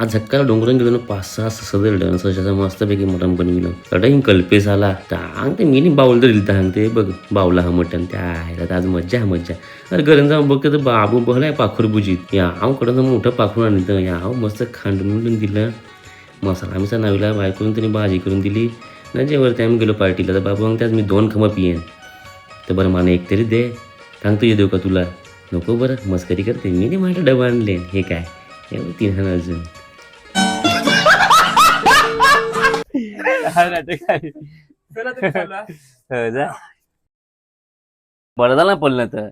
आज झक्काला डोंगरून गेलो ना पाच सहा सदर डान्स अशा मस्तपैकी मटण बनविलं. कटाईन कल्पेस आला सांगते मी नी बाऊल तरी सांगते बघ बावला हा मटण त्या आहे आज मज्जा हा मज्जा. अरे घरून जाऊन बघते तर बाबू बघलाय पाखूर बुजीत या आव कडं मोठं पाखरून आणलं या आव मस्त खांडून दिलं. मसाला आम्हीचा बाय बायकून त्यांनी भाजी करून दिली. ना जेवरती आम्ही गेलो पार्टीला तर बाबू मग त्याच मी दोन खमं पियेन. तर बरं मला एक तरी दे. सांगतो येऊ देऊ का तुला? नको बरं मस्करी करते. मी नाही माझा डबा आणले. हे काय? तीन हजार अजून. बरं झालं ना पडलं तर.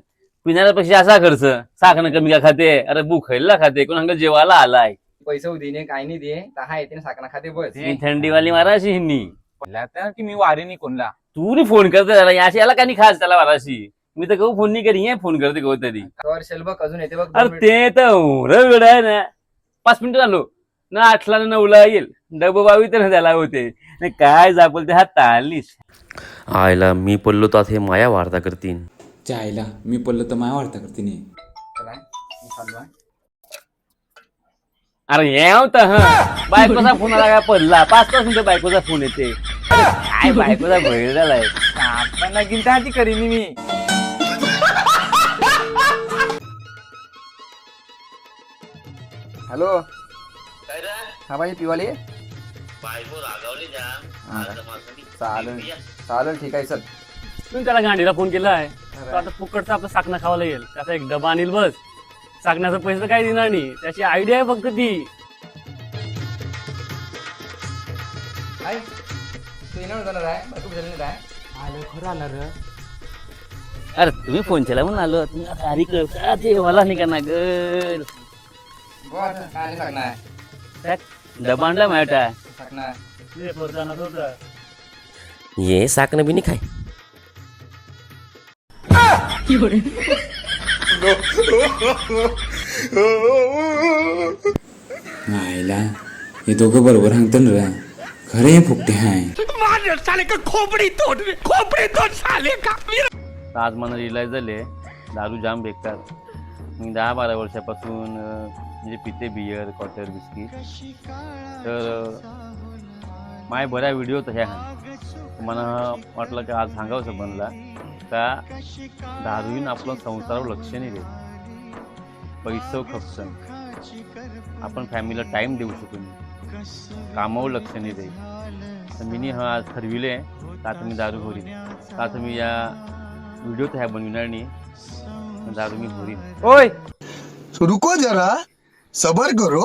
पिण्यापेक्षा असा खर्च. साखर कमी का खाते? अरे बुखायला खाते. कोण अंग जेवायला आलाय. पैसे होती ने काय नाही दे. दहा येते साखना खाते बस. ही थंडीवाली माराशी हिंनी की मी वारी नाही कोणला. तू नी फोन करते त्याला. याशी याला का नाही खास त्याला माराशी मी तर कहू फोन नाही करी हे फोन करते कहू तरी. बघ अजून येते बघ अरे ते तर वेळ आहे ना. पाच मिनिटं झालो. ना आठला ना नऊला येईल. डब बावी तर त्याला होते. नाही काय जापल ते हा तालीस आयला मी पडलो तर हे माया वार्ता करतीन. चायला मी पडलो तर माया वार्ता करते नाही चला, मी चाललो आहे. अरे हे होतं हा. बायकोचा फोन आला काय पडला. पाच पाच मिनिटं बायकोचा फोन येते. अरे काय बायकोचा भय झालाय? आपण गिनता हाती करीन मी. हॅलो. हा भाई पिवाली? चालेल. चालेल ठीक आहे चल तुम्ही त्याला गांडीला फोन केला आहे. तो आता फुकटचा आपला साखना खावा येईल. त्याचा एक डबा आणील बस. साखण्याचा पैसा काही देणार नाही. त्याची आयडिया आहे फक्त ती. काय तू येणार जाणार आहे बायको झाली नाही आहे आलं खरं आलं र. अरे तुम्ही फोन केला म्हणून आलो. तुम्ही आता कर. ते मला नाही का ना गर बरं काय नाही सांगणार. डबा आणला मायटा सांगणार ते फरसाणाचं होतं. ये साकणं बी नाही खाय. आईला हे दोघं बरोबर सांगतो ना रे. खरे हे फुकटे हाय. आज मला रिअलाइज झाले दारू जाम बेकार. मी दहा बारा वर्षापासून अं, म्हणजे पिते बियर क्वार्टर बिस्किट. तर माय बऱ्या व्हिडिओ तर ह्या. मला वाटलं की आज सांगावंसं बनला. का दारून आपलं संसारावर लक्ष नाही देत. पैसं खपसन आपण फॅमिलीला टाईम देऊ शकू नाही. कामावर लक्ष नाही देत. तर मी हा आज ठरविले का आता मी दारू घोरीन? का आता मी या व्हिडिओ तर ह्या बनविणार नाही? दारू मी घोरीन. ओय! रुको जरा. सबर करो?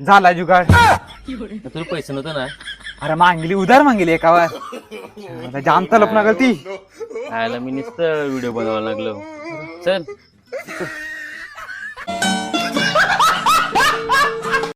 झाला जुगाड. तर तुला पैसे नव्हतं ना? अरे मागली उधार मागली एकावर. आता जाम तलप ना ती. खायला मी नुसतं व्हिडिओ बनवायला लागलो. चल.